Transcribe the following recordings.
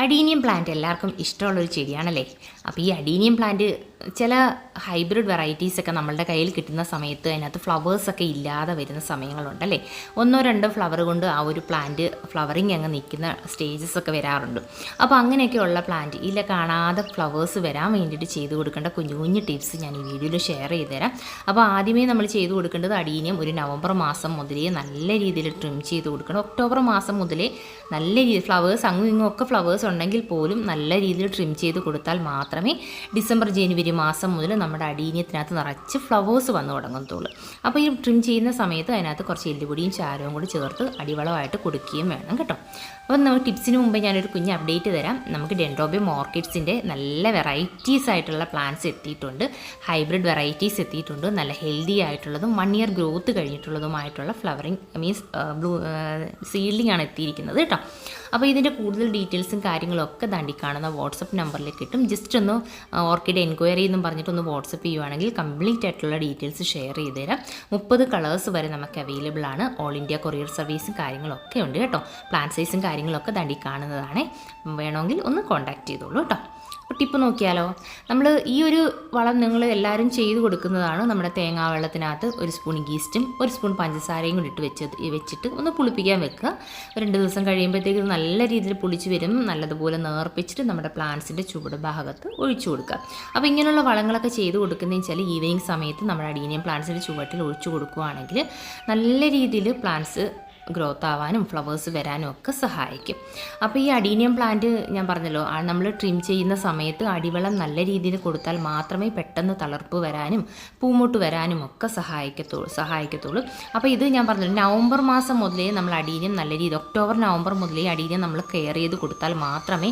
Adenium plant എല്ലാവർക്കും ഇഷ്ടമുള്ളൊരു ചെടിയാണല്ലേ? അപ്പോൾ ഈ അഡീനിയം പ്ലാന്റ് ചില ഹൈബ്രിഡ് വെറൈറ്റീസ് ഒക്കെ നമ്മളുടെ കയ്യിൽ കിട്ടുന്ന സമയത്ത് അതിനകത്ത് ഫ്ലവേഴ്സൊക്കെ ഇല്ലാതെ വരുന്ന സമയങ്ങളുണ്ടല്ലേ? ഒന്നോ രണ്ടോ ഫ്ലവർ കൊണ്ട് ആ ഒരു പ്ലാന്റ് ഫ്ലവറിങ് അങ്ങ് നിൽക്കുന്ന സ്റ്റേജസ് ഒക്കെ വരാറുണ്ട്. അപ്പോൾ അങ്ങനെയൊക്കെയുള്ള പ്ലാന്റ് ഇല്ല കാണാതെ ഫ്ലവേഴ്സ് വരാൻ വേണ്ടിയിട്ട് ചെയ്തു കൊടുക്കേണ്ട കുഞ്ഞു കുഞ്ഞു ടിപ്സ് ഞാൻ ഈ വീഡിയോയിൽ ഷെയർ ചെയ്ത് തരാം. അപ്പോൾ ആദ്യമേ നമ്മൾ ചെയ്തു കൊടുക്കേണ്ടത് അടീനിയം ഒരു നവംബർ മാസം മുതലേ നല്ല രീതിയിൽ ട്രിം ചെയ്ത് കൊടുക്കണം. ഒക്ടോബർ മാസം മുതലേ നല്ല രീതിയിൽ ഫ്ലവേഴ്സ് അങ്ങും ഇങ്ങും ഒക്കെ ഫ്ലവേഴ്സ് ഉണ്ടെങ്കിൽ പോലും നല്ല രീതിയിൽ ട്രിം ചെയ്ത് കൊടുത്താൽ മാത്രമേ ഡിസംബർ ജനുവരി മാസം മുതൽ നമ്മുടെ അടീനിയത്തിനകത്ത് നിറച്ച് ഫ്ലവേഴ്സ് വന്നു തുടങ്ങത്തുള്ളൂ അപ്പോൾ ഈ ട്രിം ചെയ്യുന്ന സമയത്ത് അതിനകത്ത് കുറച്ച് എല്ലുപൊടിയും ചാരവും കൂടി ചേർത്ത് അടിവളമായിട്ട് കൊടുക്കുകയും വേണം കേട്ടോ. അപ്പം നമുക്ക് ടിപ്സിന് മുമ്പ് ഞാനൊരു കുഞ്ഞ് അപ്ഡേറ്റ് തരാം. നമുക്ക് ഡെൻഡ്രോബിയം ഓർക്കിഡ്സിന്റെ നല്ല വെറൈറ്റീസ് ആയിട്ടുള്ള പ്ലാന്റ്സ് എത്തിയിട്ടുണ്ട്. ഹൈബ്രിഡ് വെറൈറ്റീസ് എത്തിയിട്ടുണ്ട്. നല്ല ഹെൽത്തി ആയിട്ടുള്ളതും വൺ ഇയർ ഗ്രോത്ത് കഴിഞ്ഞിട്ടുള്ളതുമായിട്ടുള്ള ഫ്ലവറിങ് മീൻസ് ബ്ലൂ സീഡ്ലിംഗ് ആണ് എത്തിയിരിക്കുന്നത് കേട്ടോ. അപ്പോൾ ഇതിന്റെ കൂടുതൽ ഡീറ്റെയിൽസും കാര്യങ്ങളും ഒക്കെ ദാണ്ടി കാണുന്ന വാട്സപ്പ് നമ്പറിലേക്ക് കിട്ടും. ജസ്റ്റ് ഒന്ന് ഓർക്കിഡ് എൻക്വയറി എന്നും പറഞ്ഞിട്ട് ഒന്ന് വാട്സപ്പ് ചെയ്യുവാണെങ്കിൽ കംപ്ലീറ്റ് ആയിട്ടുള്ള ഡീറ്റെയിൽസ് ഷെയർ ചെയ്ത് തരാം മുപ്പത് കളേഴ്സ് വരെ നമുക്ക് അവൈലബിൾ ആണ്. ഓൾ ഇന്ത്യ കൊറിയർ സർവീസും കാര്യങ്ങളൊക്കെ ഉണ്ട് കേട്ടോ. പ്ലാൻ സൈസും കാര്യങ്ങളൊക്കെ ദാണ്ടി കാണുന്നതാണ്. വേണമെങ്കിൽ ഒന്ന് കോൺടാക്ട് ചെയ്തോളൂ കേട്ടോ. ടിപ്പ് നോക്കിയാലോ? നമ്മൾ ഈ ഒരു വളം നിങ്ങൾ എല്ലാവരും ചെയ്ത് കൊടുക്കുന്നതാണ് നമ്മുടെ തേങ്ങാ വെള്ളത്തിനകത്ത് ഒരു സ്പൂൺ ഗീസ്റ്റും ഒരു സ്പൂൺ പഞ്ചസാരയും കൂടി ഇട്ട് വെച്ച് വെച്ചിട്ട് ഒന്ന് പുളിപ്പിക്കാൻ വെക്കുക. രണ്ട് ദിവസം കഴിയുമ്പോഴത്തേക്ക് നല്ല രീതിയിൽ പുളിച്ച് വരും. നല്ലതുപോലെ നേർപ്പിച്ചിട്ട് നമ്മുടെ പ്ലാന്റ്സിന്റെ ചുവട് ഭാഗത്ത് ഒഴിച്ചു കൊടുക്കുക. അപ്പോൾ ഇങ്ങനെയുള്ള വളങ്ങളൊക്കെ ചെയ്ത് കൊടുക്കുന്നതെന്ന് വെച്ചാൽ ഈവനിങ് സമയത്ത് നമ്മുടെ അടീനിയം പ്ലാന്റ്സിന്റെ ചുവട്ടിൽ ഒഴിച്ചു കൊടുക്കുകയാണെങ്കിൽ നല്ല രീതിയിൽ പ്ലാന്റ്സ് ഗ്രോത്ത് ആവാനും ഫ്ലവേഴ്സ് വരാനും ഒക്കെ സഹായിക്കും. അപ്പോൾ ഈ അഡീനിയം പ്ലാന്റ് ഞാൻ പറഞ്ഞല്ലോ നമ്മൾ ട്രിം ചെയ്യുന്ന സമയത്ത് അടിവെള്ളം നല്ല രീതിയിൽ കൊടുത്താൽ മാത്രമേ പെട്ടെന്ന് തളർപ്പ് വരാനും പൂമൊട്ട് വരാനും ഒക്കെ സഹായിക്കത്തുള്ളൂ സഹായിക്കത്തുള്ളൂ. അപ്പോൾ ഇത് ഞാൻ പറഞ്ഞല്ലോ നവംബർ മാസം മുതലേ നമ്മൾ അടീനിയം നല്ല രീതി ഒക്ടോബർ നവംബർ മുതലേ അടീനിയം നമ്മൾ കെയർ ചെയ്ത് കൊടുത്താൽ മാത്രമേ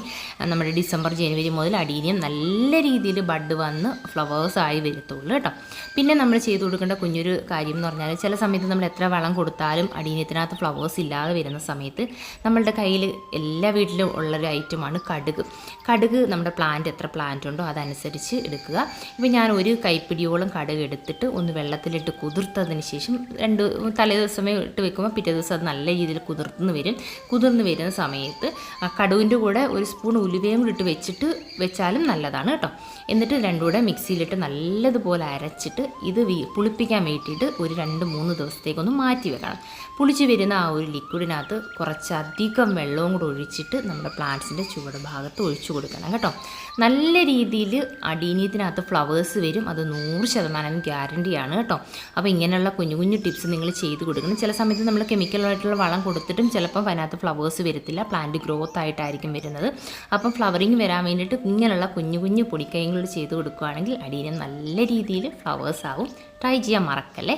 നമ്മുടെ ഡിസംബർ ജനുവരി മുതൽ അടീനിയം നല്ല രീതിയിൽ ബഡ് വന്ന് ഫ്ലവേഴ്സ് ആയി വരത്തുള്ളൂ കേട്ടോ. പിന്നെ നമ്മൾ ചെയ്ത് കൊടുക്കേണ്ട കുഞ്ഞൊരു കാര്യം എന്ന് പറഞ്ഞാൽ ചില സമയത്ത് നമ്മൾ എത്ര വളം കൊടുത്താലും അടീനിയത്തിനകത്ത് ഫ്ലവേഴ്സ് ഇല്ലാതെ വരുന്ന സമയത്ത് നമ്മളുടെ കയ്യിൽ എല്ലാ വീട്ടിലും ഉള്ളൊരു ഐറ്റമാണ് കടുക്. കടുക് നമ്മുടെ പ്ലാന്റ് എത്ര പ്ലാന്റ് ഉണ്ടോ അതനുസരിച്ച് എടുക്കുക. ഇപ്പോൾ ഞാൻ ഒരു കൈപ്പിടിയോളം കടുക് എടുത്തിട്ട് ഒന്ന് വെള്ളത്തിലിട്ട് കുതിർത്തതിന് ശേഷം രണ്ട് തലേ ദിവസമേ ഇട്ട് വെക്കുമ്പോൾ പിറ്റേ ദിവസം അത് നല്ല രീതിയിൽ കുതിർന്ന് വരും. കുതിർന്ന് വരുന്ന സമയത്ത് ആ കടുവിന്റെ കൂടെ ഒരു സ്പൂൺ ഉലുവയും കൂടി ഇട്ട് വെച്ചിട്ട് വെച്ചാലും നല്ലതാണ് കേട്ടോ. എന്നിട്ട് രണ്ടും കൂടെ മിക്സിയിലിട്ട് നല്ലതുപോലെ അരച്ചിട്ട് ഇത് പുളിപ്പിക്കാൻ വേണ്ടിയിട്ട് ഒരു രണ്ട് മൂന്ന് ദിവസത്തേക്കൊന്ന് മാറ്റി വെക്കണം. പുളിച്ച് വരുന്ന ആ ഒരു ലിക്വിഡിനകത്ത് കുറച്ചധികം വെള്ളവും കൂടെ ഒഴിച്ചിട്ട് നമ്മുടെ പ്ലാന്റ്സിന്റെ ചുവട് ഭാഗത്ത് ഒഴിച്ചു കൊടുക്കണം കേട്ടോ. നല്ല രീതിയിൽ അടീനിയത്തിനകത്ത് ഫ്ലവേഴ്സ് വരും. അത് നൂറ് ശതമാനം ഗ്യാരണ്ടിയാണ് കേട്ടോ. അപ്പോൾ ഇങ്ങനെയുള്ള കുഞ്ഞു കുഞ്ഞു ടിപ്സ് നിങ്ങൾ ചെയ്ത് കൊടുക്കണം. ചില സമയത്ത് നമ്മൾ കെമിക്കലായിട്ടുള്ള വളം കൊടുത്തിട്ടും ചിലപ്പം അതിനകത്ത് ഫ്ലവേഴ്സ് വരത്തില്ല. പ്ലാന്റ് ഗ്രോത്ത് ആയിട്ടായിരിക്കും വരുന്നത്. അപ്പം ഫ്ലവറിങ് വരാൻ വേണ്ടിയിട്ട് ഇങ്ങനെയുള്ള കുഞ്ഞു കുഞ്ഞു പൊടിക്കൈകൾ ചെയ്ത് കൊടുക്കുകയാണെങ്കിൽ അടീനം നല്ല രീതിയിൽ ഫ്ലവേഴ്സ് ആവും. ട്രൈ ചെയ്യാൻ മറക്കല്ലേ?